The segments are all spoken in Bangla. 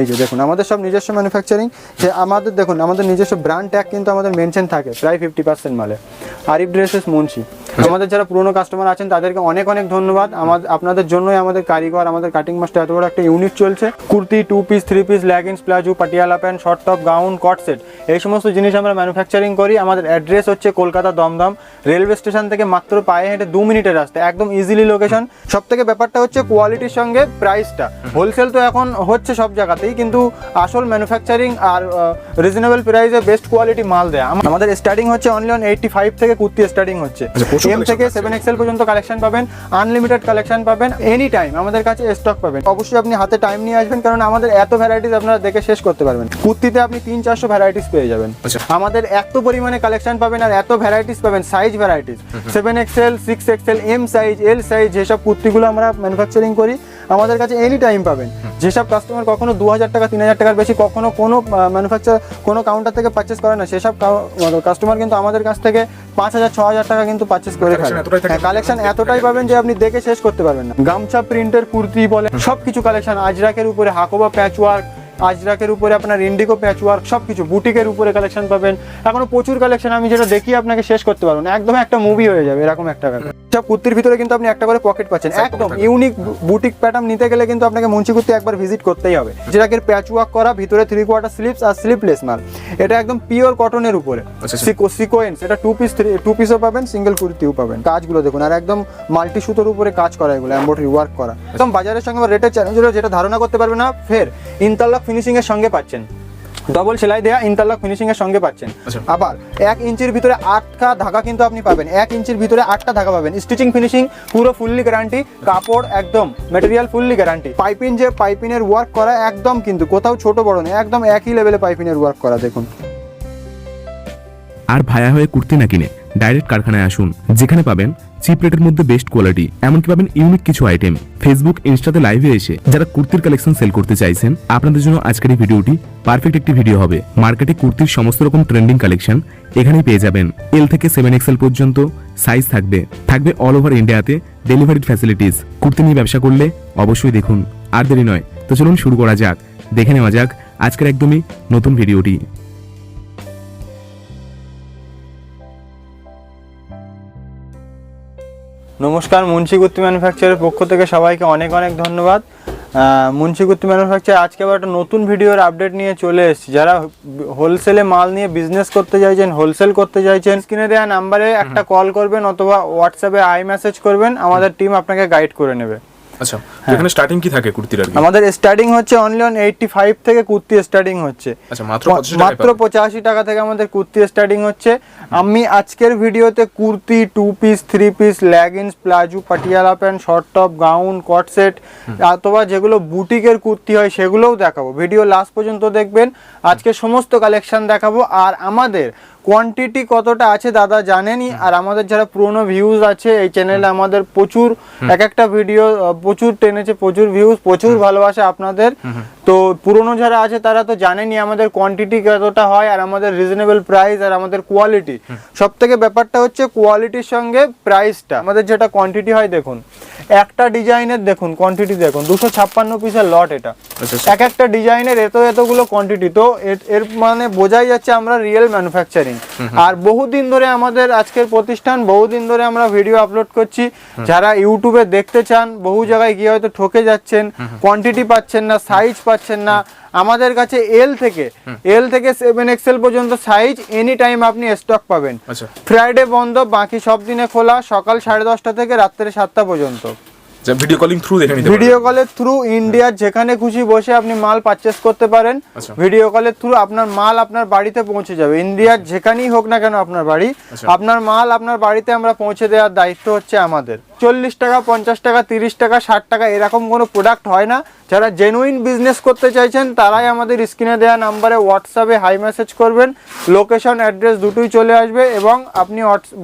এই যে দেখুন, আমাদের সব নিজস্ব ম্যানুফ্যাকচারিং যে আমাদের দেখুন, আমাদের নিজস্ব ব্র্যান্ড ট্যাগ কিন্তু আমাদের মেনশন থাকে, প্রায় ফিফটি পার্সেন্ট মালে। আরিফ ড্রেসেস মুন্সি আমাদের যারা পুরনো কাস্টমার আছেন তাদেরকে অনেক অনেক ধন্যবাদ। আমাদের আপনাদের জন্যই আমাদের কারিগর আমাদের কাটিং মাস্টার এত বড় একটা ইউনিট চলছে। Kurti two piece three piece leggings palazzo Patiala pant short top gown কট সেট এই সমস্ত জিনিস আমরা ম্যানুফ্যাকচারিং করি। আমাদের অ্যাড্রেস হচ্ছে কলকাতা দমদম। রেলওয়ে স্টেশন থেকে মাত্র পায়ে হেঁটে দু মিনিটের রাস্তা। একদম ইজিলি লোকেশন সব থেকে ব্যাপারটা হচ্ছে কোয়ালিটির সঙ্গে প্রাইসটা হোলসেল তো এখন হচ্ছে সব জায়গাতেই কিন্তু আসল ম্যানুফ্যাকচারিং আর রিজনেবল প্রাইসে বেস্ট কোয়ালিটি মাল দেয়। আমাদের স্টার্টিং হচ্ছে অনলি অন এইটটি ফাইভ থেকে কুর্তি স্টার্টিং হচ্ছে। আচ্ছা, এম থেকে সেভেন এক্সেল পর্যন্ত কালেকশন পাবেন আনলিমিটেড কালেকশন পাবেন এনি টাইম আমাদের কাছে স্টক পাবেন। অবশ্যই আপনি হাতে টাইম নিয়ে আসবেন কারণ আমাদের এত ভ্যারাইটিস আপনারা দেখে শেষ করতে পারবেন। কুর্তিতে আপনি তিন চারশো ভ্যারাইটিস পেয়ে যাবেন। আচ্ছা। আমাদের এত পরিমাণে কালেকশন পাবেন আর এত ভ্যারাইটিস পাবেন size varieties seven XL six XL M size L size যেসব কুর্তিগুলো আমরা ম্যানুফ্যাকচারিং করি আমাদের কাছে এনি টাইম পাবেন। যেসব কাস্টমার কখনো দু হাজার টাকা তিন হাজার টাকার বেশি কখনো কোনো ম্যানুফ্যাকচার কোনো কাউন্টার থেকে পারচেস করে না সেসব কাস্টমার কিন্তু আমাদের কাছ থেকে পাঁচ হাজার ছ হাজার টাকা কিন্তু পারচেস করে খাবেন থাকে। হ্যাঁ কালেকশন এতটাই পাবেন যে আপনি দেখে শেষ করতে পারবেন না। গামছা প্রিন্টের কুর্তি বলে সব কিছু কালেকশন আজরাকের উপরে হাকোবা প্যাচ ওয়ার্ক আজরাকের উপরে আপনার ইন্ডিগো প্যাচ ওয়ার্ক সব কিছু বুটিকের উপরে কালেকশন পাবেন। এখনও প্রচুর কালেকশন আমি যেটা দেখি আপনাকে শেষ করতে পারব না। একদম একটা মুভি হয়ে যাবে এরকম একটা ব্যাপার। সব কুর্তির ভিতরে কিন্তু আপনি একটা করে পকেট পাচ্ছেন। একদম ইউনিক বুটিক প্যাটার্ন নিতে গেলে কিন্তু আপনাকে মুন্সি কুর্তি একবার ভিজিট করতেই হবে। যেটাকে প্যাচ ওয়ার্ক করা ভিতরে থ্রি কোয়ার্টার স্লিপস আর স্লিপলেস মাল। এটা একদম পিওর কটনের উপরে। আচ্ছা, আচ্ছা। সিকো সিকোয়েন্স এটা টু পিস থ্রি টু পিসও পাবেন সিঙ্গেল কুর্তিও পাবেন। কাজগুলো দেখুন আর একদম মাল্টি সুতোর উপরে কাজ করা এগুলো এমব্রয়ডারি ওয়ার্ক করা। একদম বাজারের সঙ্গে রেটের চ্যালেঞ্জ যেটা ধারণা করতে পারবে না ফের ইন্টারলক ফিনিশিং এর সঙ্গে পাচ্ছেন। ডবল সেলাই দেয়া ইন্টারলক ফিনিশিং এর সঙ্গে পাচ্ছেন। আচ্ছা। আবার এক ইঞ্চির ভিতরে আটটা ধাগা কিন্তু আপনি পাবেন। এক ইঞ্চির ভিতরে আটটা ধাগা পাবেন। স্টিচিং ফিনিশিং পুরো ফুললি গ্যারান্টি কাপড় একদম মেটেরিয়াল ফুললি গ্যারান্টি পাইপিং যে পাইপিনের ওয়ার্ক করা একদম কিন্তু কোথাও ছোট বড় নেই একদম একই লেভেলে পাইপিনের ওয়ার্ক করা দেখুন। আর ভায়া হয়ে কুর্তি না কিনে? ডাইরেক্ট কারখানায় আসুন, যেখানে পাবেন চিপ রেটের মধ্যে বেস্ট কোয়ালিটি এমনকি পাবেন ইউনিক কিছু আইটেম ফেসবুক ইনস্টাতে লাইভে এসে যারা কুর্তির কালেকশন সেল করতে চাইছেন, আপনাদের জন্য আজকের এই ভিডিওটি পারফেক্ট একটি ভিডিও হবে। মার্কেটে কুর্তির সমস্ত রকম ট্রেন্ডিং কালেকশন এখানেই পেয়ে যাবেন। এল থেকে সেভেন এক্সেল পর্যন্ত সাইজ থাকবে। থাকবে অল ওভার ইন্ডিয়াতে ডেলিভারি ফ্যাসিলিটিস কুর্তি নিয়ে ব্যবসা করলে অবশ্যই দেখুন। আর দেরি নয়, তো চলুন শুরু করা যাক। দেখে নেওয়া যাক আজকের একদমই নতুন ভিডিওটি নমস্কার মুন্সি গুত্তি ম্যানুফ্যাকচারের পক্ষ থেকে সবাইকে অনেক অনেক ধন্যবাদ। মুন্সি গুত্তি ম্যানুফ্যাকচার আজকে আবার একটা নতুন ভিডিওর আপডেট নিয়ে চলে এসেছি। যারা হোলসেলে মাল নিয়ে বিজনেস করতে চাইছেন হোলসেল করতে চাইছেন স্ক্রিনে দেওয়া নাম্বারে একটা কল করবেন অথবা হোয়াটসঅ্যাপে আই মেসেজ করবেন আমাদের টিম আপনাকে গাইড করে নেবে। আচ্ছা তো এখানে স্টার্টিং কি থাকে কুর্তির আর আমাদের স্টার্টিং হচ্ছে অনলি অন এইটটি ফাইভ থেকে কুর্তি স্টার্টিং হচ্ছে। আচ্ছা মাত্র 85 মাত্র পাবেন। পঁচাশি টাকা থেকে আমাদের কুর্তি স্টার্টিং হচ্ছে। আমি আজকের ভিডিওতে kurti two piece three piece leggings palazzo Patiala pant short top gown coord set অথবা যেগুলো বুটিকের কুর্তি হয় সেগুলোও দেখাবো। ভিডিও লাস্ট পর্যন্ত দেখবেন। আজকে সমস্ত কালেকশন দেখাবো। আর আমাদের কোয়ান্টিটি কতটা আছে দাদা জানেনি আর আমাদের যারা পুরনো ভিউজ আছে এই চ্যানেলে আমাদের প্রচুর এক একটা ভিডিও প্রচুর টেনেছে প্রচুর ভিউজ প্রচুর ভালোবাসে আপনাদের। তো পুরনো যারা আছে তারা তো জানেনই আমাদের কোয়ান্টিটি কতটা হয় আর আমাদের রিজনেবল প্রাইস আর আমাদের কোয়ালিটি সব থেকে ব্যাপারটা হচ্ছে কোয়ালিটির সঙ্গে প্রাইসটা আমাদের যেটা কোয়ান্টিটি হয় দেখুন একটা ডিজাইনের দেখুন কোয়ান্টিটি দেখুন দুশো ছাপ্পান্ন পিসের লট এটা। আচ্ছা। এক একটা ডিজাইনের এত এতগুলো কোয়ান্টিটি তো এর- এর মানে বোঝাই যাচ্ছে আমরা রিয়েল ম্যানুফ্যাকচারিং আর বহুদিন ধরে আমাদের আজকের প্রতিষ্ঠান বহুদিন ধরে আমরা ভিডিও আপলোড করছি। যারা ইউটিউবে দেখতে চান বহু জায়গায় গিয়ে হয়তো ঠকে যাচ্ছেন কোয়ান্টিটি পাচ্ছেন না সাইজ পাচ্ছেন না। আমাদের কাছে এল থেকে এল থেকে সেভেন এক্সেল পর্যন্ত সাইজ এনি টাইম আপনি স্টক পাবেন। আচ্ছা। ফ্রাইডে বন্ধ বাকি সব দিনে খোলা সকাল সাড়ে দশটা থেকে রাত্রে সাতটা পর্যন্ত। ভিডিও কলিং থ্রু দেখে নিতে ভিডিও কলের থ্রু ইন্ডিয়ার যেখানে খুশি বসে আপনি মাল পারচেস করতে পারেন। আচ্ছা। ভিডিও কলের থ্রু আপনার মাল আপনার বাড়িতে পৌঁছে যাবে। ইন্ডিয়ার যেখানেই হোক না কেন আপনার বাড়ি আচ্ছা। আপনার মাল আপনার বাড়িতে আমরা পৌঁছে দেওয়ার দায়িত্ব হচ্ছে আমাদের। চল্লিশ টাকা পঞ্চাশ টাকা তিরিশ টাকা ষাট টাকা এরকম কোনো প্রোডাক্ট হয় না। যারা জেনুইন বিজনেস করতে চাইছেন তারাই আমাদের স্ক্রিনে দেওয়া নাম্বারে হোয়াটসঅ্যাপে হাই মেসেজ করবেন। লোকেশন অ্যাড্রেস দুটোই চলে আসবে এবং আপনি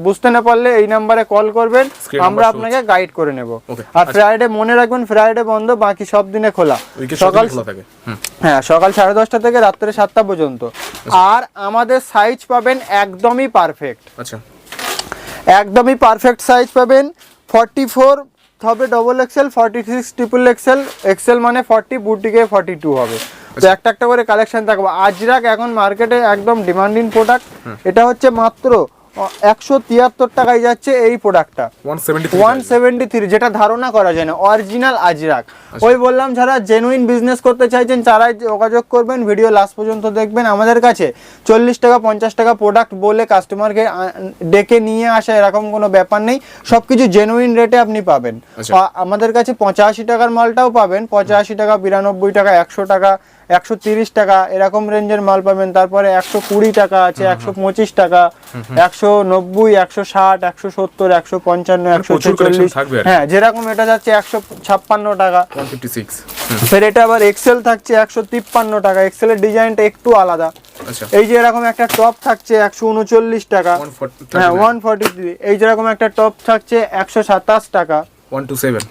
বুঝতে না পারলে এই নাম্বারে কল করবেন। আমরা আপনাকে গাইড করে নেব। আর আচ্ছা। ফ্রাইডে মনে রাখবেন ফ্রাইডে বন্ধ বাকি সব দিনে খোলা। সকাল হ্যাঁ সকাল সাড়ে দশটা থেকে রাত্রে সাতটা পর্যন্ত। আর আমাদের সাইজ পাবেন একদমই পারফেক্ট আচ্ছা। একদমই পারফেক্ট সাইজ পাবেন। ফর্টি ফোর হবে double XL forty six triple XL XL মানে ফর্টি বুটিকে ফর্টি টু হবে। তো একটা একটা করে কালেকশন থাকবে আজরাক এখন মার্কেটে একদম ডিমান্ডিং প্রোডাক্ট এটা হচ্ছে মাত্র একশো তিয়াত্তর টাকায় যাচ্ছে এই প্রোডাক্টটা ওয়ান সেভেন্টি থ্রি যেটা ধারণা করা যায় না অরিজিনাল আজরাক ওই বললাম যারা জেনুইন বিজনেস করতে চাইছেন তারাই যোগাযোগ করবেন ভিডিও লাস্ট পর্যন্ত দেখবেন। আমাদের কাছে চল্লিশ টাকা পঞ্চাশ টাকা প্রোডাক্ট বলে কাস্টমারকে ডেকে নিয়ে আসা এরকম কোনো ব্যাপার নেই। সব কিছু জেনুইন রেটে আপনি পাবেন। আচ্ছা। আমাদের কাছে পঁচাশি টাকার মালটাও পাবেন পঁচাশি টাকা বিরানব্বই টাকা একশো টাকা একশো তিরিশ টাকা এরকম রেঞ্জের মাল পাবেন। তারপরে একশো কুড়ি টাকা আছে একশো পঁচিশ টাকা একশো নব্বই একশো ষাট একশো সত্তর একশো পঞ্চান্ন একশো ছেচল্লিশ থাকবে আর কি। হ্যাঁ যেরকম এটা যাচ্ছে একশো ছাপ্পান্ন টাকা। ফের এটা আবার এক্সেল থাকছে একশো তিপ্পান্ন টাকা। এক্সেলের ডিজাইনটা একটু আলাদা। আচ্ছা। এই যে এরকম একটা টপ থাকছে একশো উনচল্লিশ টাকা। হ্যাঁ ওয়ান ফর্টি থ্রি এই যেরকম একটা টপ থাকছে একশো সাতাশ টাকা।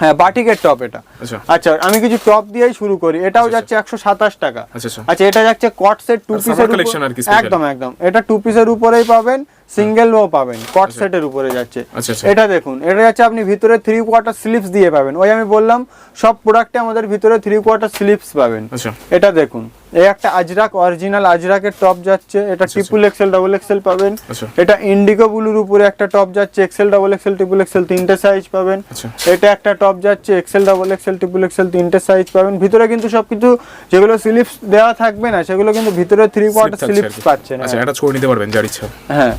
হ্যাঁ বাটিকের টপ এটা। আচ্ছা। আচ্ছা আমি কিছু টপ দিয়েই শুরু করি। এটাও যাচ্ছে একশো সাতাশ টাকা। আচ্ছা আচ্ছা। আচ্ছা এটা যাচ্ছে কট সেট টু পিসের collection আর কি একদম একদম। এটা টু পিসের উপরেই পাবেন। সিঙ্গেল ও পাবেন কট সেটের উপরে যাচ্ছে। আচ্ছা, আচ্ছা। এটা দেখুন এটা যাচ্ছে আপনি ভিতরে থ্রি কোয়ার্টার স্লিপস দিয়ে পাবেন। ওই আমি বললাম সব প্রোডাক্টে আমাদের ভিতরে থ্রি কোয়ার্টার স্লিপস পাবেন। আচ্ছা। এটা দেখুন এই একটা আজরাক অরিজিনাল আজরাকের টপ যাচ্ছে এটা ট্রিপল এক্সেল ডাবল এক্সেল পাবেন। আচ্ছা। এটা ইন্ডিগো ব্লুর উপরে একটা টপ যাচ্ছে XL double XL triple XL তিনটে সাইজ পাবেন। আচ্ছা। এটা একটা টপ যাচ্ছে XL double XL triple XL তিনটে সাইজ পাবেন। ভিতরে কিন্তু সবকিছু যেগুলো স্লিপস দেওয়া থাকবে না সেগুলো কিন্তু ভিতরে থ্রি কোয়ার্টার স্লিপস। পাচ্ছেন আচ্ছা হ্যাঁ। এটা করে নিতে পারবেন যার ইচ্ছা হ্যাঁ।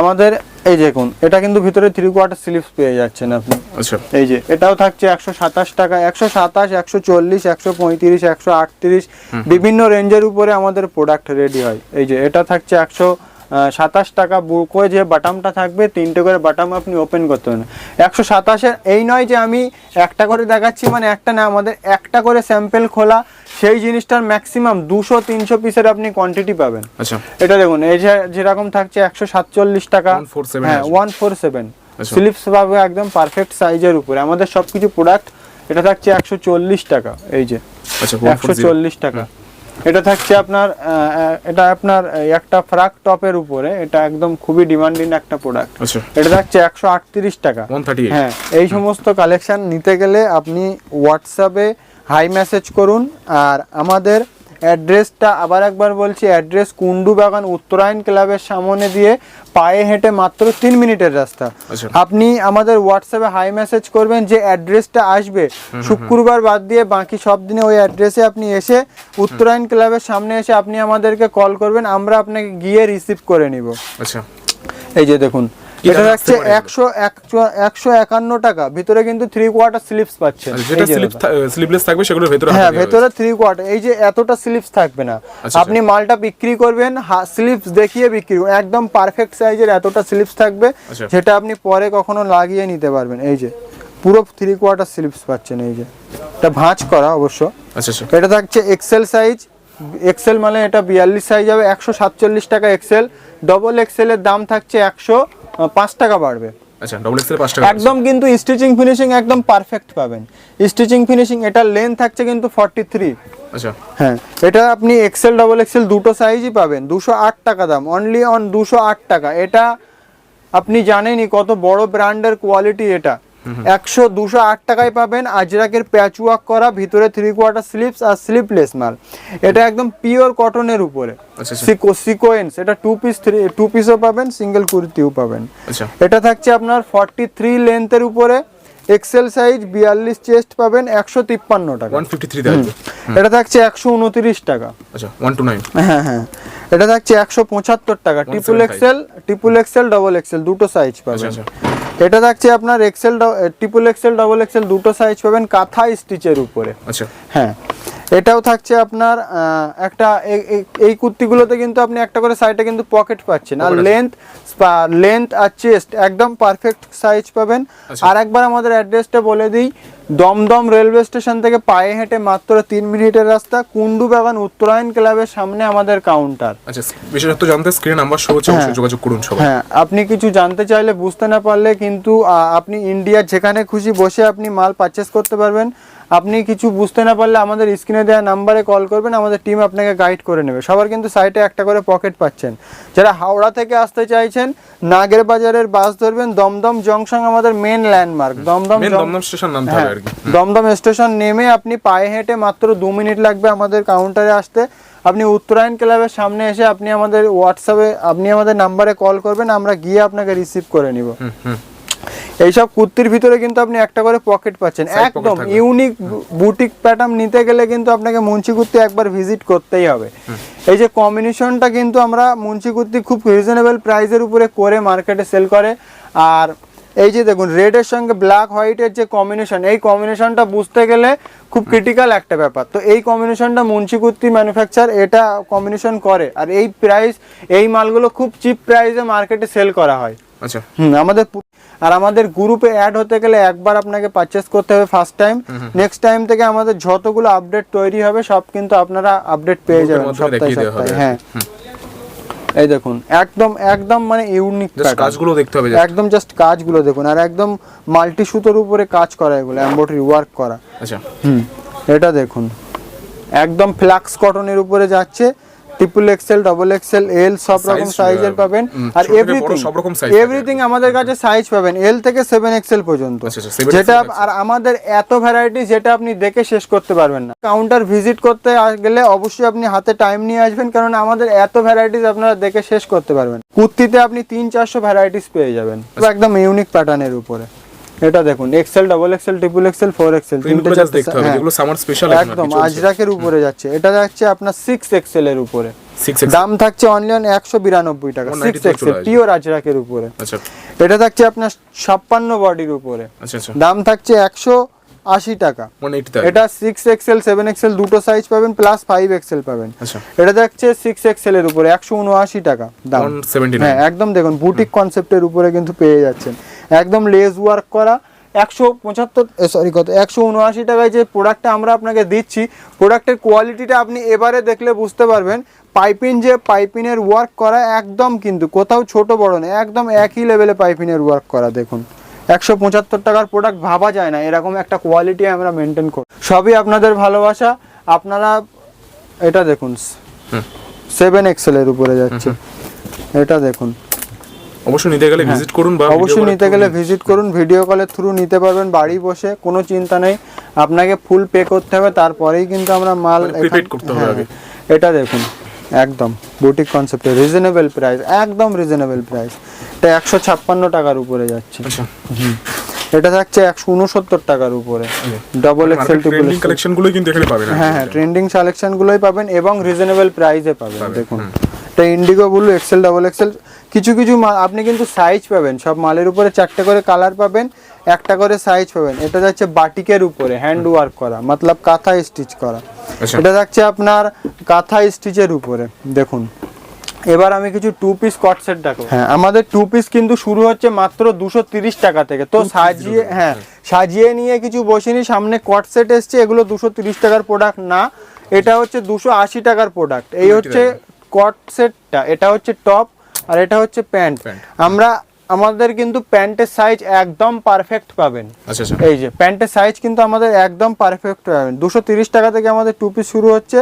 আমাদের এই দেখুন এটা কিন্তু ভিতরে থ্রি কোয়ার্টার স্লিপস পেয়ে যাচ্ছেন আপনি। আচ্ছা। এই যে এটাও থাকছে একশো সাতাশ টাকা একশো সাতাশ একশো চল্লিশ একশো পঁয়ত্রিশ একশো আটত্রিশ বিভিন্ন রেঞ্জের উপরে আমাদের প্রোডাক্ট রেডি হয়। এই যে এটা থাকছে একশো সাতাশ টাকা বুকো যে বাটামটা থাকবে তিনটে করে বাটাম আপনি ওপেন করতে পারেন। একশো সাতাশের এই নয় যে আমি একটা করে দেখাচ্ছি মানে একটা না আমাদের একটা করে স্যাম্পেল খোলা সেই জিনিসটার ম্যাক্সিমাম দুশো তিনশো পিসের আপনি কোয়ান্টিটি পাবেন। আচ্ছা। এটা দেখুন এই যে যেরকম থাকছে একশো সাতচল্লিশ টাকা। হ্যাঁ ওয়ান ফোর সেভেন। স্লিপস পাবে একদম পারফেক্ট সাইজের উপরে। আমাদের সবকিছু প্রোডাক্ট এটা থাকছে একশো চল্লিশ টাকা এই যে। আচ্ছা একশো চল্লিশ টাকা। এটা থাকছে আপনার এটা আপনার একটা ফ্রাক টপের উপরে। এটা একদম খুবই ডিমান্ডিং একটা প্রোডাক্ট আচ্ছা। এটা থাকছে একশো আটত্রিশ টাকা। হ্যাঁ এই সমস্ত কালেকশন নিতে গেলে আপনি হোয়াটসঅ্যাপে হাই মেসেজ করুন আর আমাদের অ্যাড্রেসটা আবার একবার বলছি অ্যাড্রেস কুন্ডু বাগান উত্তরায়ণ ক্লাবের সামনে দিয়ে পায়ে হেঁটে মাত্র তিন মিনিটের রাস্তা। আচ্ছা। আপনি আমাদের হোয়াটসঅ্যাপে হাই মেসেজ করবেন যে অ্যাড্রেসটা আসবে। শুক্রবার বাদ দিয়ে বাকি সব দিনে ওই অ্যাড্রেসে আপনি এসে উত্তরায়ণ ক্লাবের সামনে এসে আপনি আমাদেরকে কল করবেন আমরা আপনাকে গিয়ে রিসিভ করে নিব। আচ্ছা। এই যে দেখুন এটা এগুলো? একশো একশো একশো একান্ন টাকা। ভিতরে কিন্তু থ্রি কোয়ার্টার স্লিপস পাচ্ছেন। আচ্ছা, যেটা স্লিপলেস থাকবে সেগুলোর ভেতরে হ্যাঁ ভেতরে থ্রি কোয়ার্টার এই যে এতটা স্লিপস থাকবে না। আচ্ছা। আপনি মালটা বিক্রি করবেন স্লিপস দেখিয়ে বিক্রি একদম পারফেক্ট সাইজের এতটা স্লিপস থাকবে আচ্ছা। যেটা আপনি পরে কখনো লাগিয়ে নিতে পারবেন। এই যে পুরো থ্রি কোয়ার্টার স্লিপস পাচ্ছেন এই যে। এটা ভাঁজ করা অবশ্য। আচ্ছা আচ্ছা। এটা থাকছে এক্সেল সাইজ এক্সেল মানে এটা বিয়াল্লিশ সাইজ হবে একশো সাতচল্লিশ টাকা এক্সেল ডবল এক্সেলের দাম থাকছে একশো পাঁচ টাকা বাড়বে। আচ্ছা ডবল এক্সেল পাঁচ টাকা একদম কিন্তু স্টিচিং ফিনিশিং একদম পারফেক্ট পাবেন। স্টিচিং ফিনিশিং এটা লেন্থ থাকছে কিন্তু ফর্টি থ্রি আচ্ছা। হ্যাঁ এটা আপনি এক্সেল ডবল এক্সেল দুটো সাইজই পাবেন দুশো আট টাকা দাম অনলি অন দুশো আট টাকা। এটা আপনি জানেনই কত বড় ব্র্যান্ডের কোয়ালিটি এটা। একশো দুশো আট টাকায় পাবেন আজরাকের প্যাচ ওয়ার্ক করা ভিতরে থ্রি কোয়ার্টার স্লিপস আর স্লিপলেস মাল। এটা একদম পিওর কটনের উপরে। আচ্ছা, আচ্ছা। সিকোয়েন্স এটা টু পিস থ্রি টু পিসও পাবেন সিঙ্গেল কুর্তিও পাবেন। আচ্ছা। এটা থাকছে আপনার ফর্টি থ্রি লেন্থের উপরে। এক্সেল সাইজ বিয়াল্লিশ চেস্ট পাবেন একশো তিপ্পান্ন টাকা। এটা থাকছে একশো উনত্রিশ টাকা। আচ্ছা হ্যাঁ হ্যাঁ। এটা থাকছে একশো পঁচাত্তর টাকা। Triple XL triple XL double XL দুটো সাইজ আচ্ছা পাবেন। আচ্ছা। এটা থাকছে আপনার XL triple XL double XL দুটো সাইজ পাবেন কাঁথা স্টিচের উপরে। আচ্ছা। হ্যাঁ। এটাও থাকছে আপনার একটা এই কুর্তিগুলোতে কিন্তু আপনি একটা করে সাইডে কিন্তু পকেট পাচ্ছেন। আর লেন্থ লেন্থ আর চেস্ট একদম পারফেক্ট সাইজ পাবেন। আচ্ছা। আর একবার আমাদের অ্যাড্রেসটা বলে দিই দমদম রেলওয়ে স্টেশন থেকে পায়ে হেঁটে মাত্র তিন মিনিটের রাস্তা কুন্ডু বাগান উত্তরায়ণ ক্লাবের সামনে আমাদের কাউন্টার আচ্ছা বিশেষত জানতে স্ক্রিন নাম্বার শো হচ্ছে অবশ্যই যোগাযোগ করুন সবাই। হ্যাঁ আপনি কিছু জানতে চাইলে বুঝতে না পারলে কিন্তু আপনি ইন্ডিয়ার যেখানে খুশি বসে আপনি মাল পারচেস করতে পারবেন। আপনি কিছু বুঝতে না পারলে আমাদের স্ক্রিনে দেওয়া নাম্বারে কল করবেন আমাদের টিম আপনাকে গাইড করে নেবে। সবার কিন্তু সাইটে একটা করে পকেট পাচ্ছেন। যারা হাওড়া থেকে আসতে চাইছেন নাগের বাজারের বাস ধরবেন দমদম জংশন আমাদের main landmark Dumdum Dumdum station হ্যাঁ, দমদম স্টেশন নেমে আপনি পায়ে হেঁটে মাত্র দু মিনিট লাগবে আমাদের কাউন্টারে আসতে। আপনি উত্তরায়ণ ক্লাবের সামনে এসে আপনি আমাদের হোয়াটসঅ্যাপে আপনি আমাদের নাম্বারে কল করবেন আমরা গিয়ে আপনাকে রিসিভ করে নিব। এইসব কুর্তির ভিতরে কিন্তু আপনি একটা করে পকেট পাচ্ছেন। একদম। ইউনিক বুটিক প্যাটার্ন নিতে গেলে কিন্তু আপনাকে মুন্সি কুর্তি একবার ভিজিট করতেই হবে। এই যে কম্বিনেশনটা কিন্তু আমরা মুন্সি কুর্তি খুব রিজনেবল প্রাইসের উপরে করে মার্কেটে সেল করে। আর এই যে দেখুন রেডের সঙ্গে ব্ল্যাক হোয়াইটের যে কম্বিনেশন এই কম্বিনেশনটা বুঝতে গেলে খুব ক্রিটিক্যাল একটা ব্যাপার। তো এই কম্বিনেশনটা মুন্সি কুর্তি ম্যানুফ্যাকচার এটা কম্বিনেশন করে। আর এই প্রাইস এই মালগুলো খুব চিপ প্রাইসে মার্কেটে সেল করা হয়। আচ্ছা। হুম আমাদের আর আমাদের গ্রুপে অ্যাড হতে গেলে একবার আপনাকে পারচেস করতে হবে ফার্স্ট টাইম নেক্সট টাইম থেকে আমাদের যতগুলো আপডেট তৈরি হবে সব কিন্তু আপনারা আপডেট পেয়ে যাবেন সপ্তাহে সপ্তাহে হ্যাঁ। এই দেখুন একদম একদম মানে ইউনিক কাজগুলো দেখতে হবে একদম জাস্ট কাজগুলো দেখুন আর একদম মাল্টি সুতোর উপরে কাজ করা এগুলো এমব্রয়ডারি ওয়ার্ক করা। আচ্ছা। হুম এটা দেখুন। একদম ফ্লাক্স কটনের উপরে যাচ্ছে triple XL double XL L সব রকম সাইজের পাবেন। আর এভরিথিং সব রকম থাকে। এভরিথিং আমাদের কাছে সাইজ পাবেন। এল থেকে সেভেন এক্সেল পর্যন্ত। আচ্ছা, আচ্ছা, 7XL যেটা আর আমাদের এত ভ্যারাইটি যেটা আপনি দেখে শেষ করতে পারবেন না। কাউন্টার ভিজিট করতে গেলে অবশ্যই আপনি হাতে টাইম নিয়ে আসবেন কারণ আমাদের এত ভ্যারাইটিস আপনারা দেখে শেষ করতে পারবেন। কুর্তিতে আপনি তিন চারশো ভ্যারাইটিস পেয়ে যাবেন। আচ্ছা। একদম ইউনিক প্যাটার্নের উপরে। এটা দেখুন XL double XL triple XL four XL just দেখতে হবে যেগুলো সামার স্পেশাল একদম আজরাকের উপরে যাচ্ছে। এটা যাচ্ছে আপনার সিক্স এক্সেল এর উপরে। দাম থাকছে অনলি অন একশো বিরানব্বই টাকা 190 সিক্স এক্সেল পিওর আজরাকের উপরে। আচ্ছা। এটা থাকছে আপনার ছাপ্পান্ন বডির উপরে। আচ্ছা আচ্ছা। দাম থাকছে একশো আশি টাকা। এটা সিক্স এক্সেল সেভেন এক্সেল দুটো সাইজ পাবেন প্লাস ফাইভ এক্সেল পাবেন। আচ্ছা। এটা থাকছে সিক্স এক্সেল এর উপরে একশো উনআশি টাকা দাম। হ্যাঁ একদম দেখুন বুটিক কনসেপ্টের উপরে কিন্তু পেয়ে যাচ্ছেন। একদম লেস ওয়ার্ক করা একশো পঁচাত্তর সরি কত একশো উনআশি টাকায় যে প্রোডাক্টটা আমরা আপনাকে দিচ্ছি প্রোডাক্টের কোয়ালিটিটা আপনি এবারে দেখলে বুঝতে পারবেন। পাইপিন যে পাইপিনের ওয়ার্ক করা একদম কিন্তু কোথাও ছোট বড় নেই একদম একই লেভেলে পাইপিনের ওয়ার্ক করা দেখুন। একশো পঁচাত্তর টাকার প্রোডাক্ট ভাবা যায় না এরকম একটা কোয়ালিটি আমরা মেনটেন করি। সবই আপনাদের ভালোবাসা আপনারা এটা দেখুন সেভেন এক্সেলের উপরে যাচ্ছে। এটা দেখুন। অবশ্যই নিতে গেলে ভিজিট করুন বা হ্যাঁ। অবশ্যই নিতে গেলে ভিজিট করুন ভিডিও কলের থ্রু নিতে পারবেন বাড়ি বসে কোনো চিন্তা নেই। আপনাকে ফুল পে করতে হবে তারপরেই কিন্তু আমরা মাল মানে এখান- prepaid করতে হবে হ্যাঁ। এটা দেখুন একদম বুটিক কনসেপ্টে রিজনেবল প্রাইস একদম রিজনেবল প্রাইস এটা একশো ছাপ্পান্ন টাকার উপরে যাচ্ছে। আচ্ছা। এটা থাকছে একশো উনসত্তর টাকার উপরে। ডবল এক্সেল ট্রেন্ডিং কালেকশন গুলোই কিন্তু এখানে পাবেন হ্যাঁ হ্যাঁ ট্রেন্ডিং কালেকশন গুলোই পাবেন এবং রিজনেবল প্রাইসে পাবেন দেখুন। এটা indigo blue XL double XL কিছু কিছু মাল আপনি কিন্তু সাইজ পাবেন। সব মালের উপরে চারটে করে কালার পাবেন একটা করে সাইজ পাবেন। এটা যাচ্ছে বাটিকের উপরে হ্যান্ড ওয়ার্ক করা মতলব কাঁথা স্টিচ করা। আচ্ছা। এটা যাচ্ছে আপনার কাঁথা স্টিচের উপরে দেখুন। এবার আমি কিছু টু পিস কট সেট দেখো হ্যাঁ। আমাদের টু পিস কিন্তু শুরু হচ্ছে মাত্র দুশো তিরিশ টাকা থেকে। তো সাজিয়ে হ্যাঁ সাজিয়ে নিয়ে কিছু বসিনি সামনে কট সেট এসছে এগুলো দুশো তিরিশ টাকার প্রোডাক্ট না। এটা হচ্ছে দুশো আশি টাকার প্রোডাক্ট এই হচ্ছে কট সেটটা এটা হচ্ছে টপ আর এটা হচ্ছে প্যান্ট। আমরা আমাদের কিন্তু প্যান্টের সাইজ একদম পারফেক্ট পাবেন। আচ্ছা আচ্ছা। এই যে প্যান্টের সাইজ কিন্তু আমাদের একদম পারফেক্ট পাবেন। দুশো তিরিশ টাকা থেকে আমাদের টু পিস শুরু হচ্ছে।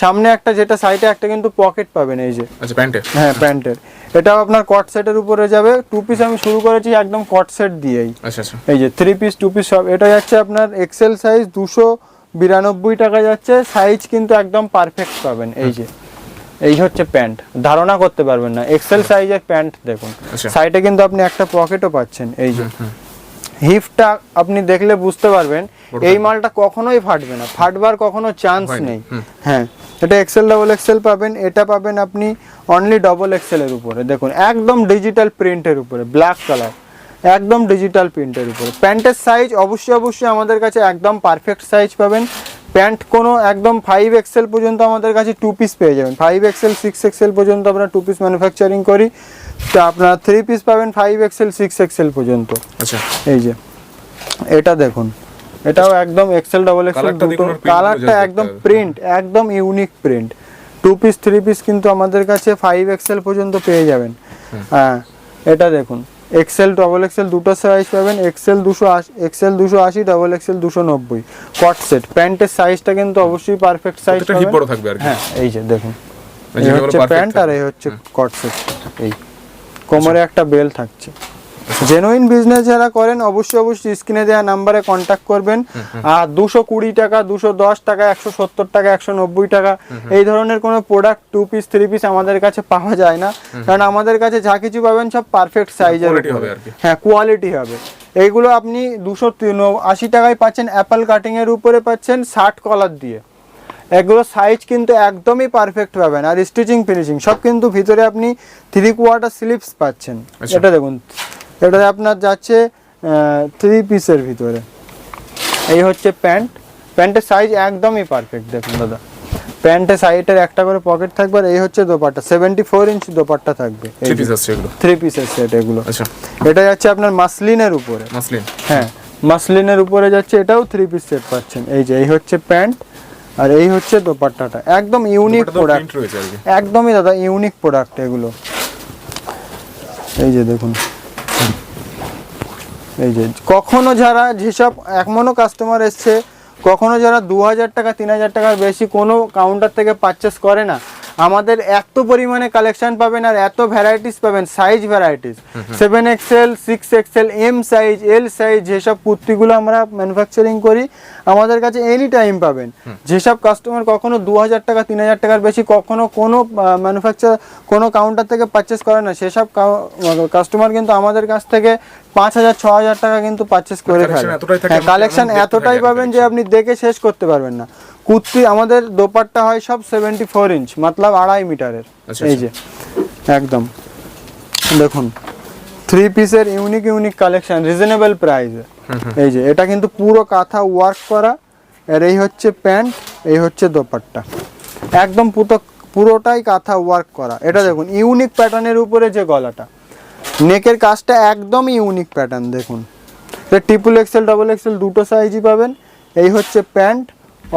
সামনে একটা যেটা সাইডে একটা কিন্তু পকেট পাবেন এই যে। আচ্ছা হ্যাঁ প্যান্টের। এটাও আপনার কট সেটের উপরে যাবে। টু পিস আমি শুরু করেছি একদম কট সেট দিয়েই। এই যে থ্রি পিস টু পিস সব। এটা যাচ্ছে আপনার এক্সেল সাইজ দুশো বিরানব্বই টাকা যাচ্ছে। সাইজ কিন্তু একদম পারফেক্ট পাবেন এই যে। এই হচ্ছে প্যান্ট। ধারণা করতে পারবেন না। এক্সেল সাইজের প্যান্ট দেখুন। আচ্ছা। সাইডে কিন্তু আপনি একটা পকেটও পাচ্ছেন। এই যে। হিপটা আপনি দেখলে বুঝতে পারবেন এই মালটা কখনোই ফাটবে না। ফাটবার কখনো চান্স নেই। হ্যাঁ। এটা এক্সেল ডবল এক্সেল পাবেন। এটা পাবেন আপনি অনলি ডবল এক্সেলের উপরে। দেখুন একদম ডিজিটাল প্রিন্টের উপরে ব্ল্যাক কালার একদম ডিজিটাল প্রিন্টের উপরে। প্যান্টের সাইজ অবশ্যই অবশ্যই আমাদের কাছে একদম পারফেক্ট সাইজ পাবেন। প্যান্ট কোনো একদম ফাইভ এক্সেল পর্যন্ত আমাদের কাছে টু পিস পেয়ে যাবেন। ফাইভ এক্সেল সিক্স এক্সেল পর্যন্ত আমরা টু পিস ম্যানুফ্যাকচারিং করি। তো আপনার থ্রি পিস পাবেন ফাইভ এক্সেল সিক্স এক্সেল পর্যন্ত। আচ্ছা। এই যে এটা দেখুন। এটাও একদম এক্সেল ডবল এক্সেলগুলো কালারটা একদম প্রিন্ট একদম unique print two piece three piece কিন্তু আমাদের কাছে ফাইভ এক্সেল পর্যন্ত পেয়ে যাবেন। হ্যাঁ এটা দেখুন। এক্সেল ডবল এক্সেল দুটো সাইজ পাবেন। এক্সেল দুশো আশি এক্সেল দুশো আশি ডবল এক্সেল দুশো নব্বই। কট সেট প্যান্টের সাইজটা কিন্তু অবশ্যই পারফেক্ট সাইজ বড় থাকবে আর হ্যাঁ এই যে দেখুন। এই হচ্ছে প্যান্ট আর এই হচ্ছে কট সেট এই। কোমরে একটা বেল থাকছে। জেনুইন বিজনেস যারা করেন অবশ্যই অবশ্যই স্ক্রিনে দেওয়া নাম্বারে কন্ট্যাক্ট করবেন। আর দুশো কুড়ি টাকা দুশো দশ টাকা একশো সত্তর টাকা একশো নব্বই টাকা এই ধরনের কোনো product two piece three piece আমাদের কাছে পাওয়া যায় না। কারণ আমাদের কাছে যা কিছু পাবেন সব পারফেক্ট সাইজের হবে হ্যাঁ কোয়ালিটি হবে। এইগুলো আপনি দুশো আশি টাকায় পাচ্ছেন অ্যাপেল কাটিং এর উপরে পাচ্ছেন ষাট কলার দিয়ে। এগুলো সাইজ কিন্তু একদমই পারফেক্ট পাবেন। আর স্টিচিং ফিনিশিং সব কিন্তু ভিতরে আপনি থ্রি কোয়ার্টার স্লিপস পাচ্ছেন। আচ্ছা। এটা দেখুন এটা আপনার যাচ্ছে থ্রি পিসের ভিতরে। এই হচ্ছে প্যান্ট। প্যান্টের সাইজ একদমই পারফেক্ট দেখুন দাদা। প্যান্টের সাইডের একটা করে পকেট থাকবে আর এই হচ্ছে dupatta. Seventy four inch dupatta থাকবে। থ্রি পিস থ্রি পিসের সেট এগুলো। আচ্ছা। এটা যাচ্ছে আপনার মাসলিনের উপরে। মাসলিন। হ্যাঁ মাসলিনের উপরে যাচ্ছে এটাও থ্রি পিস সেট পাচ্ছেন। এই যে এই হচ্ছে প্যান্ট আর এই হচ্ছে দোপাট্টাটা। একদম ইউনিক প্রোডাক্ট একদমই দাদা ইউনিক প্রোডাক্ট এগুলো। এই যে দেখুন। এই যে, কখনো যারা যেসব এমনও কাস্টমার এসছে, কখনো যারা দু হাজার টাকা, তিন হাজার টাকার বেশি কোনো কাউন্টার থেকে পারচেস করে না আমাদের এত পরিমাণে কালেকশন পাবেন আর এত ভ্যারাইটিস পাবেন size varieties seven XL six XL M size L size যেসব কুর্তিগুলো আমরা ম্যানুফ্যাকচারিং করি আমাদের কাছে এনি টাইম পাবেন। যেসব কাস্টমার কখনো দু হাজার টাকা তিন হাজার টাকার বেশি কখনো কোনো ম্যানুফ্যাকচার কোনো কাউন্টার থেকে পারচেস করে না। সেসব কাস্টমার কিন্তু আমাদের কাছ থেকে পাঁচ হাজার ছ হাজার টাকা কিন্তু পারচেস করে থাকে, হ্যাঁ কালেকশন এতটাই পাবেন যে আপনি দেখে শেষ করতে পারবেন না। কুর্তি আমাদের দোপাট্টা হয় সব সেভেন্টি ফোর ইঞ্চ মতলব আড়াই মিটারের। আচ্ছা, এই যে একদম। দেখুন থ্রি পিসের ইউনিক ইউনিক কালেকশন রিজনেবল প্রাইসে এই যে এটা কিন্তু পুরো কাঁথা ওয়ার্ক করা আর এই হচ্ছে প্যান্ট এই হচ্ছে দোপাট্টা। একদম পুরো পুরোটাই কাঁথা ওয়ার্ক করা। এটা দেখুন ইউনিক প্যাটার্নের উপরে যে গলাটা নেকের কাজটা একদমই ইউনিক প্যাটার্ন দেখুন। ট্রিপল এক্সেল ডবল এক্সেল দুটো সাইজই পাবেন। এই হচ্ছে প্যান্ট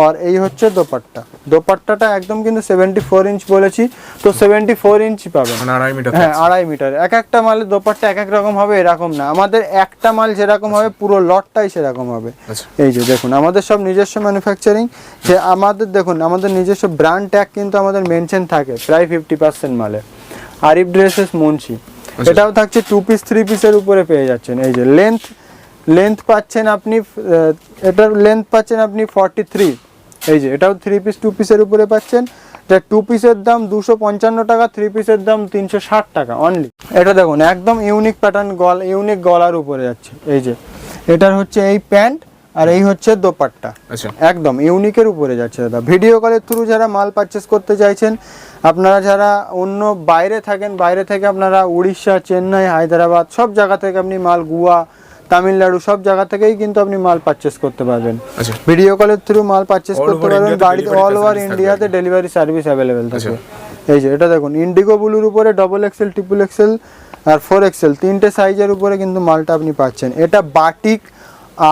আর এই হচ্ছে দোপাট্টা। দোপাট্টাটা একদম কিন্তু সেভেন্টি ফোর ইঞ্চ বলেছি তো সেভেন্টি ফোর ইঞ্চই পাবেন। মানে আড়াই মিটার হ্যাঁ আড়াই মিটার এক একটা মালের দোপাট্টা এক এক রকম হবে এরকম না। আমাদের একটা মাল যেরকম হবে পুরো লটটাই সেরকম হবে। আচ্ছা। এই যে দেখুন আমাদের সব নিজস্ব ম্যানুফ্যাকচারিং যে আমাদের দেখুন আমাদের নিজস্ব ব্র্যান্ড ট্যাগ কিন্তু আমাদের মেনশন থাকে প্রায় ফিফটি পার্সেন্ট মালে। আরিফ ড্রেসেস মুন্সি। আচ্ছা। এটাও থাকছে টু পিস থ্রি পিসের উপরে পেয়ে যাচ্ছেন। এই যে লেন্থ লেন্থ পাচ্ছেন আপনি এটার লেন্থ পাচ্ছেন আপনি ফর্টি থ্রি এই যে এটাও থ্রি পিস টু পিসের উপরে পাচ্ছেন। এটা টু পিসের দাম দুশো পঞ্চান্ন টাকা থ্রি পিসের দাম তিনশো ষাট টাকা অনলি এটা দেখুন একদম ইউনিক প্যাটার্ন গল ইউনিক গলার উপরে যাচ্ছে। এই যে এটার হচ্ছে এই প্যান্ট আর এই হচ্ছে দোপাট্টা। আচ্ছা। একদম ইউনিকের উপরে যাচ্ছে দাদা। ভিডিও কলের থ্রু যারা মাল পারচেস করতে চাইছেন আপনারা যারা অন্য বাইরে থাকেন বাইরে থেকে আপনারা উড়িষ্যা চেন্নাই হায়দ্রাবাদ সব জায়গা থেকে আপনি মাল গোয়া তামিলনাড়ু সব জায়গা থেকেই কিন্তু আপনি মাল পারচেস করতে পারবেন। আচ্ছা। ভিডিও কলের থ্রু মাল পারচেস করতে পারবেন। India তে বাড়িতে delivery অল ওভার ইন্ডিয়াতে ডেলিভারি সার্ভিস অ্যাভেলেবেল থাকে এই যে এটা দেখুন ইন্ডিগো ব্লুর উপরে ডবল এক্সেল ট্রিপল এক্সেল আর ফোর এক্সেল তিনটে সাইজের উপরে কিন্তু মালটা আপনি পাচ্ছেন। এটা বাটিক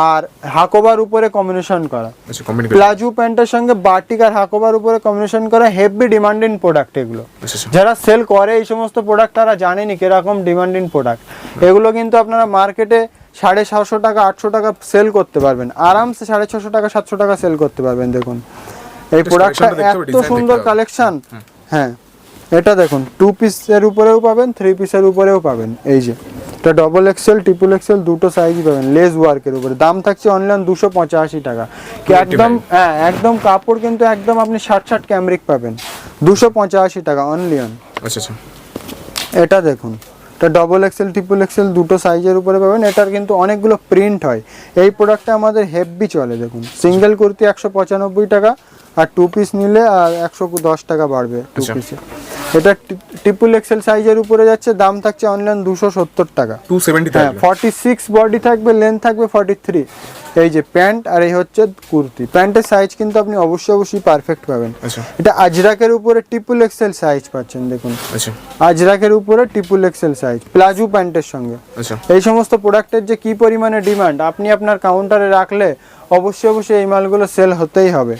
আর হাকোবার উপরে কম্বিনেশন করা। প্লাজু প্যান্টের সঙ্গে বাটিক আর হাকোবার উপরে কম্বিনেশন করা হেভি ডিমান্ডিং প্রোডাক্ট এগুলো। আচ্ছা আচ্ছা। যারা সেল করে এই সমস্ত প্রোডাক্ট তারা জানেনি কীরকম ডিমান্ডিং প্রোডাক্ট এগুলো কিন্তু আপনারা মার্কেটে সাড়ে সাতশো টাকা আটশো টাকা সেল করতে পারবেন। আরামসে সাড়ে ছশো টাকা সাতশো টাকা সেল করতে পারবেন দেখুন। এই প্রোডাক্টটা এত সুন্দর কালেকশন হ্যাঁ এটা দেখুন টু পিসের উপরেও পাবেন থ্রি পিসের উপরেও পাবেন। এই যে এটা ডবল এক্সেল ট্রিপল এক্সেল দুটো সাইজই পাবেন লেস ওয়ার্কের উপরে। দাম থাকছে অনলাইন দুশো পঁচাশি টাকা। কি একদম হ্যাঁ একদম কাপড় কিন্তু একদম আপনি ষাট ষাট ক্যামরিক পাবেন। দুশো পঁচাশি টাকা অনলি অন আচ্ছা আচ্ছা। এটা দেখুন। এটা ডবল এক্সেল ট্রিপল এক্সেল দুটো সাইজের উপরে পাবেন। এটার কিন্তু অনেকগুলো প্রিন্ট হয়। এই প্রোডাক্টটা আমাদের হেভি চলে, দেখুন। সিঙ্গেল কুর্তি একশো পঁচানব্বই টাকা আর টু পিস নিলে আর একশো দশ টাকা বাড়বে টু আচ্ছা। পিসে এটা ট্রিপল এক্সেল সাইজের উপরে যাচ্ছে দাম থাকছে অনলাইন দুশো সত্তর টাকা। টু সেভেন্টি হ্যাঁ ফর্টি সিক্স বডি থাকবে লেন্থ থাকবে ফর্টি থ্রি এই যে প্যান্ট আর এই হচ্ছে কুর্তি। প্যান্টের সাইজ কিন্তু আপনি অবশ্যই অবশ্যই পারফেক্ট পাবেন। আচ্ছা। এটা আজরাকের উপরে ট্রিপল এক্সেল সাইজ পাচ্ছেন দেখুন। আচ্ছা। আজরাকের উপরে ট্রিপল এক্সেল সাইজ প্লাজো প্যান্টের সঙ্গে। আচ্ছা। এই সমস্ত প্রোডাক্টের যে কি পরিমাণে ডিমান্ড আপনি আপনার কাউন্টারে রাখলে অবশ্যই অবশ্যই এই মালগুলো সেল হতেই হবে।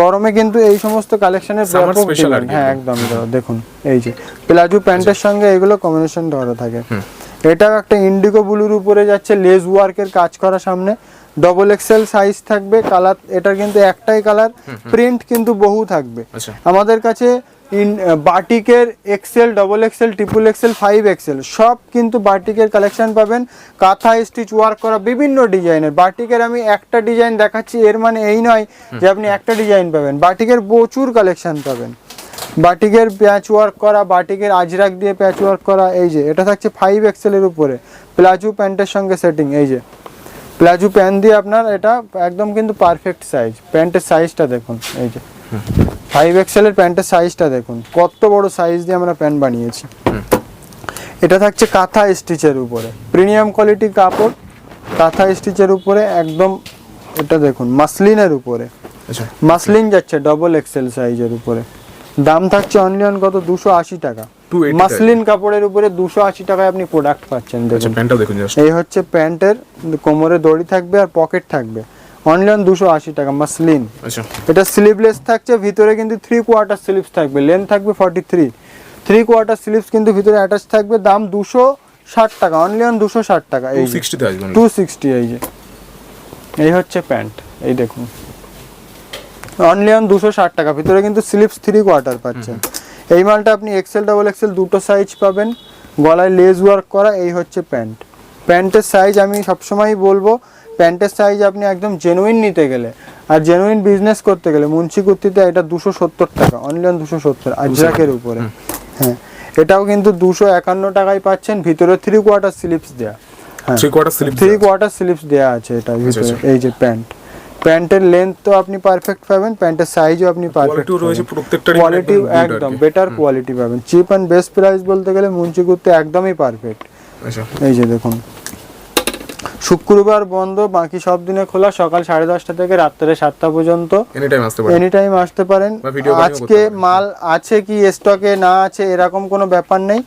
গরমে কিন্তু এই সমস্ত কালেকশনের ব্যাপক হ্যাঁ একদম দেখুন এই যে প্লাজো প্যান্টের সঙ্গে এগুলো কম্বিনেশন ধরা থাকে। এটাও একটা ইন্ডিগো ব্লুর উপরে যাচ্ছে লেজ ওয়ার্কের কাজ করা সামনে। ডবল এক্সেল সাইজ থাকবে কালার এটার কিন্তু একটাই কালার প্রিন্ট কিন্তু বহু থাকবে। আচ্ছা। আমাদের কাছে ইন বাটিকের XL double XL triple XL five XL, সব কিন্তু বাটিকের কালেকশন পাবেন। কাঁথা স্টিচ ওয়ার্ক করা বিভিন্ন ডিজাইনের। বাটিকের আমি একটা ডিজাইন দেখাচ্ছি, এর মানে এই নয় যে আপনি একটা ডিজাইন পাবেন। বাটিকের প্রচুর কালেকশন পাবেন। বাটিকের প্যাচ ওয়ার্ক করা, বাটিকের আজরাক দিয়ে প্যাচ ওয়ার্ক করা, এই যে, এটা থাকছে ফাইভ এক্সেলের উপরে। প্লাজো প্যান্টের সঙ্গে সেটিং এই যে। প্লাজো প্যান্ট দিয়ে আপনার এটা একদম কিন্তু পারফেক্ট সাইজ প্যান্টের সাইজটা দেখুন, এই যে। ফাইভ এক্সেলের প্যান্টের সাইজটা দেখুন। কত বড় সাইজ দিয়ে আমরা প্যান্ট বানিয়েছি। এটা থাকছে কাঁথা স্টিচের উপরে। প্রিমিয়াম কোয়ালিটির কাপড় কাঁথা স্টিচের উপরে একদম এটা দেখুন মাসলিনের উপরে। আচ্ছা। মাসলিন যাচ্ছে ডবল এক্সেল সাইজের উপরে। দাম থাকছে অনলি অন কত? দুশো আশি টাকা। 280 মাসলিন কাপড়ের উপরে দুশো আশি টাকায় আপনি প্রোডাক্ট পাচ্ছেন আচ্ছা দেখুন। এই হচ্ছে প্যান্টের কোমরে দড়ি থাকবে আর পকেট থাকবে। অনলি অন দুশো আশি টাকা মাসলিন। আচ্ছা। এটা স্লিভলেস থাকছে ভিতরে কিন্তু থ্রি কোয়ার্টার স্লিভস থাকবে লেন্থ থাকবে forty three three quarter sleeves কিন্তু ভিতরে অ্যাটাচ থাকবে দাম দুশো ষাট টাকা অনলি অন দুশো ষাট টাকা এই টু সিক্সটি এই যে। এই হচ্ছে প্যান্ট এই দেখুন। অনলি অন দুশো ষাট টাকা ভিতরে কিন্তু স্লিভস থ্রি কোয়ার্টার পাচ্ছেন এই মালটা আপনি এক্সেল ডাবল এক্সেল দুটো সাইজ পাবেন। গলায় লেজ ওয়ার্ক করা এই হচ্ছে প্যান্ট। প্যান্টের সাইজ আমি সবসময়ই বলব প্যান্টের সাইজ আপনি একদম জেনুইন নিতে গেলে আর জেনুইন বিজনেস করতে গেলে মুন্সি কুর্তিতে এটা দুশো সত্তর টাকা অনলি অন দুশো সত্তর আজরাকের উপরে। হ্যাঁ এটাও কিন্তু দুশো একান্ন টাকায় পাচ্ছেন ভিতরে থ্রি কোয়ার্টার স্লিপস দেওয়া হ্যাঁ three quarter sleeve three quarter sleeves দেওয়া আছে এটা ভিতরে আচ্ছা। এই যে প্যান্ট। প্যান্টের লেন্থ তো আপনি পারফেক্ট পাবেন প্যান্টের সাইজও আপনি পারফেক্ট রয়েছে প্রত্যেকটারই কোয়ালিটি একদম বেটার কোয়ালিটি পাবেন। চিপ অ্যান্ড বেস্ট প্রাইস বলতে গেলে মুন্সি কুর্তি একদমই পারফেক্ট আচ্ছা। এই যে দেখুন শুক্রবার বন্ধ বাকি সব দিনে খোলা সকাল সাড়ে দশটা থেকে রাত্রে সাতটা পর্যন্ত। এনি টাইম আসতে পারেন। আজকে মাল আছে কি স্টকে না আছে এরকম কোনো ব্যাপার নেই।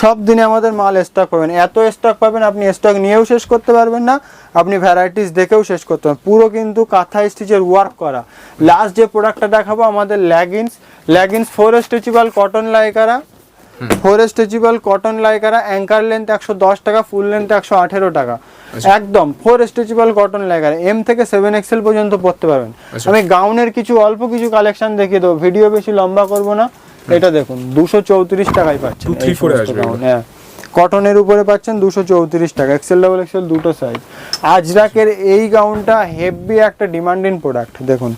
সব দিনে আমাদের মাল স্টক পাবেন। এত স্টক পাবেন আপনি স্টক নিয়েও শেষ করতে পারবেন না। আপনি ভ্যারাইটিস দেখেও শেষ করতে পারবেন। পুরো কিন্তু কাঁথা স্টিচের ওয়ার্ক করা। লাস্ট যে প্রোডাক্টটা দেখাবো আমাদের leggings leggings four stretchable cotton lycra four stretchable cotton lycra ankle length একশো দশ টাকা ফুল লেন্থ একশো আঠেরো টাকা। আচ্ছা। একদম four stretchable cotton lycra. M থেকে সেভেন এক্সেল পর্যন্ত পড়তে পারবেন। আচ্ছা। আমি গাউনের কিছু অল্প কিছু কালেকশন দেখিয়ে দেবো। ভিডিও বেশি লম্বা করব না। এটা দেখুন দুশো চৌত্রিশ টাকায় পাচ্ছেন। হ্যাঁ। কটনের উপরে পাচ্ছেন দুশো চৌত্রিশ টাকা। এক্সেল ডাবল এক্সেল দুটো সাইজ আজরাকের এই গাউনটা হেভি একটা ডিমান্ডিং প্রোডাক্ট দেখুন।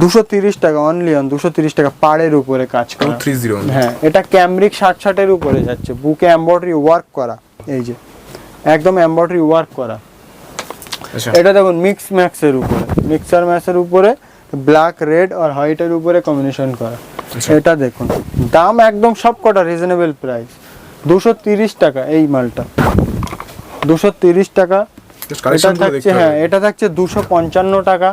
দুশো তিরিশ টাকা অনলি অন দুশো তিরিশ টাকা পাড়ের উপরে কাজ করা। থ্রি জিরো হ্যাঁ এটা ক্যামরিক ষাট ষাটের উপরে যাচ্ছে। বুকে এমব্রয়ডারি ওয়ার্ক করা। এই যে একদম এমব্রয়ডারি ওয়ার্ক করা। আচ্ছা। এটা দেখুন মিক্স ম্যাক্সের উপরে। মিক্সার ম্যাক্সের উপরে ব্ল্যাক রেড আর হোয়াইটের উপরে কম্বিনেশন করা। আচ্ছা। এটা দেখুন দাম একদম সব কটা রিজনেবল প্রাইস দুশো তিরিশ টাকা এই মালটা। দুশো তিরিশ টাকা। এটা থাকছে হ্যাঁ এটা থাকছে দুশো পঞ্চান্ন টাকা।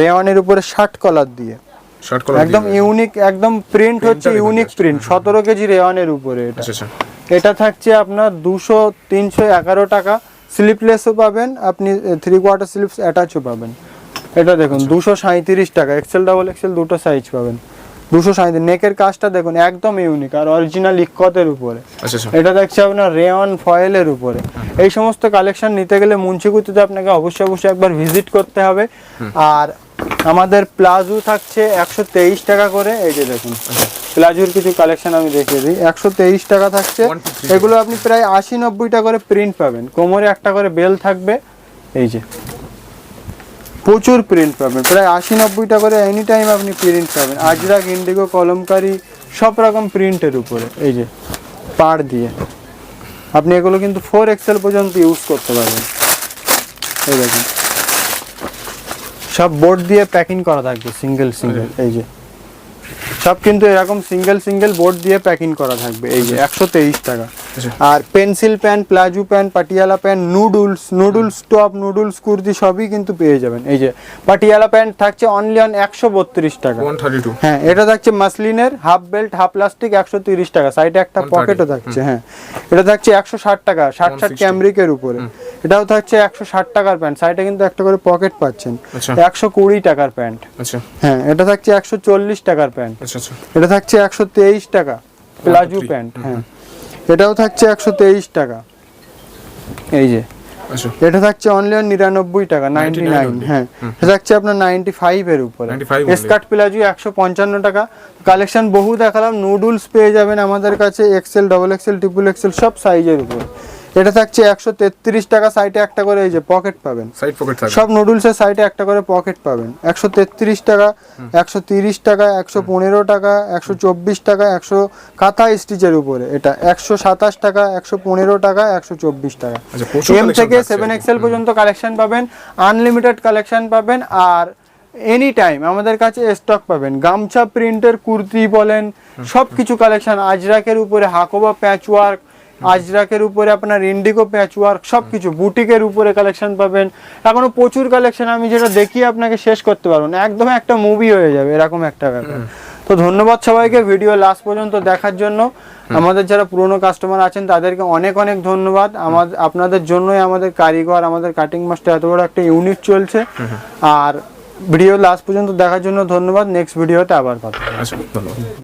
রেওয়ানের উপরে ষাট কলার দিয়ে। একদম ইউনিক একদম প্রিন্ট হচ্ছে ইউনিক প্রিন্ট সতেরো কেজি রেওয়ানের উপরে এটা। আচ্ছা আচ্ছা। এটা থাকছে আপনার দুশো তিনশো এগারো টাকা। স্লিপলেসও পাবেন আপনি থ্রি কোয়ার্টার স্লিপস অ্যাটাচও পাবেন। এটা দেখুন আচ্ছা। দুশো সাঁইত্রিশ টাকা। এক্সেল ডাবল এক্সেল দুটো সাইজ পাবেন। দুশো সাঁইত্রিশ নেকের কাজটা দেখুন একদম ইউনিক আর অরিজিনাল ইকতের উপরে। আচ্ছা আচ্ছা। এটা দেখছে আপনার রেয়ন ফয়েলের উপরে। এই সমস্ত কালেকশন নিতে গেলে মুন্সিকুতিতে আপনাকে অবশ্যই অবশ্যই একবার ভিজিট করতে হবে। আর আমাদের প্লাজো থাকছে একশো তেইশ টাকা করে। এই যে দেখুন প্লাজোর কিছু কালেকশন আমি দেখিয়ে দিই। একশো তেইশ টাকা থাকছে. এগুলো আপনি প্রায় আশি নব্বইটা করে প্রিন্ট পাবেন। কোমরে একটা করে বেল থাকবে। এই যে প্রচুর প্রিন্ট পাবেন। প্রায় আশি নব্বইটা করে এনি টাইম আপনি প্রিন্ট পাবেন। আজরাক ইন্ডিগো কলমকারি সব রকম প্রিন্টের উপরে। এই যে পাড় দিয়ে। আপনি এগুলো কিন্তু ফোর এক্সেল পর্যন্ত ইউজ করতে পারবেন। এই দেখুন। সব বোর্ড দিয়ে প্যাকিং করা থাকবে সিঙ্গেল সিঙ্গেল এই যে। সব কিন্তু এরকম সিঙ্গেল সিঙ্গেল বোর্ড দিয়ে প্যাকিং করা থাকবে এই যে একশো তেইশ টাকা। আর pencil pant palazzo pant Patiala pant noodles noodles top noodles kurti সবই কিন্তু পেয়ে যাবেন। এই যে পাটিয়ালা প্যান্ট থাকছে অনলি অন একশো বত্রিশ টাকা। হ্যাঁ এটা থাকছে মাসলিনের হাফ বেল্ট হাফ প্লাস্টিক একশো তিরিশ টাকা। সাইডে একটা পকেটও থাকছে হ্যাঁ। এটা থাকছে একশো ষাট টাকা ষাট ষাট ক্যামরিকের উপরে। এটাও থাকছে একশো ষাট টাকার প্যান্ট। সাইডে কিন্তু একটা করে পকেট পাচ্ছেন। আচ্ছা। একশো কুড়ি টাকার প্যান্ট। আচ্ছা। হ্যাঁ এটা থাকছে একশো চল্লিশ টাকার প্যান্ট। আচ্ছা এটা থাকছে একশো তেইশ টাকা। প্লাজু প্যান্ট হ্যাঁ। এটাও থাকছে একশো তেইশ টাকা। এই যে। আচ্ছা। এটা থাকছে অনলি অন নিরানব্বই টাকা নাইনটি নাইন হ্যাঁ এটা থাকছে আপনার নাইনটি ফাইভ এর উপরে। 95 only। স্কার্ট প্লাজু একশো পঞ্চান্ন টাকা। কালেকশন বহু দেখালাম নুডুলস পেয়ে যাবেন আমাদের কাছে XL double XL triple XL সব সাইজের উপরে। এটা থাকছে একশো তেত্রিশ টাকা সাইডে একটা করে এই যে পকেট পাবেন। সাইড পকেট থাকবে। সব নুডলসের সাইডে একটা করে পকেট পাবেন। একশো তেত্রিশ টাকা একশো তিরিশ টাকা একশো পনেরো টাকা একশো চব্বিশ টাকা একশো কাঁথা স্টিচের উপরে এটা একশো সাতাশ টাকা একশো পনেরো টাকা একশো চব্বিশ টাকা। আচ্ছা, এম থেকে থাকছে। সেভেন এক্সেল পর্যন্ত কালেকশন পাবেন আনলিমিটেড কালেকশন পাবেন আর এনি টাইম আমাদের কাছে স্টক পাবেন। গামছা প্রিন্টের কুর্তি বলেন সব কিছু কালেকশন আজরাকের উপরে হাকোবা প্যাচ ওয়ার্ক আজরাকের উপরে আপনার ইন্ডিগো প্যাচ ওয়ার্ক সব কিছু বুটিকের উপরে কালেকশন পাবেন। এখনও প্রচুর কালেকশন আমি যেটা দেখিয়ে আপনাকে শেষ করতে পারব না। একদম একটা মুভি হয়ে যাবে এরকম একটা ব্যাপার। তো ধন্যবাদ সবাইকে ভিডিও লাস্ট পর্যন্ত দেখার জন্য। আমাদের যারা পুরনো কাস্টমার আছেন তাদেরকে অনেক অনেক ধন্যবাদ। আমাদের আপনাদের জন্যই আমাদের কারিগর আমাদের কাটিং মাস্টার এত বড় একটা ইউনিট চলছে। আর ভিডিও লাস্ট পর্যন্ত দেখার জন্য ধন্যবাদ। নেক্সট ভিডিওতে আবার কথা। আচ্ছা ধন্যবাদ।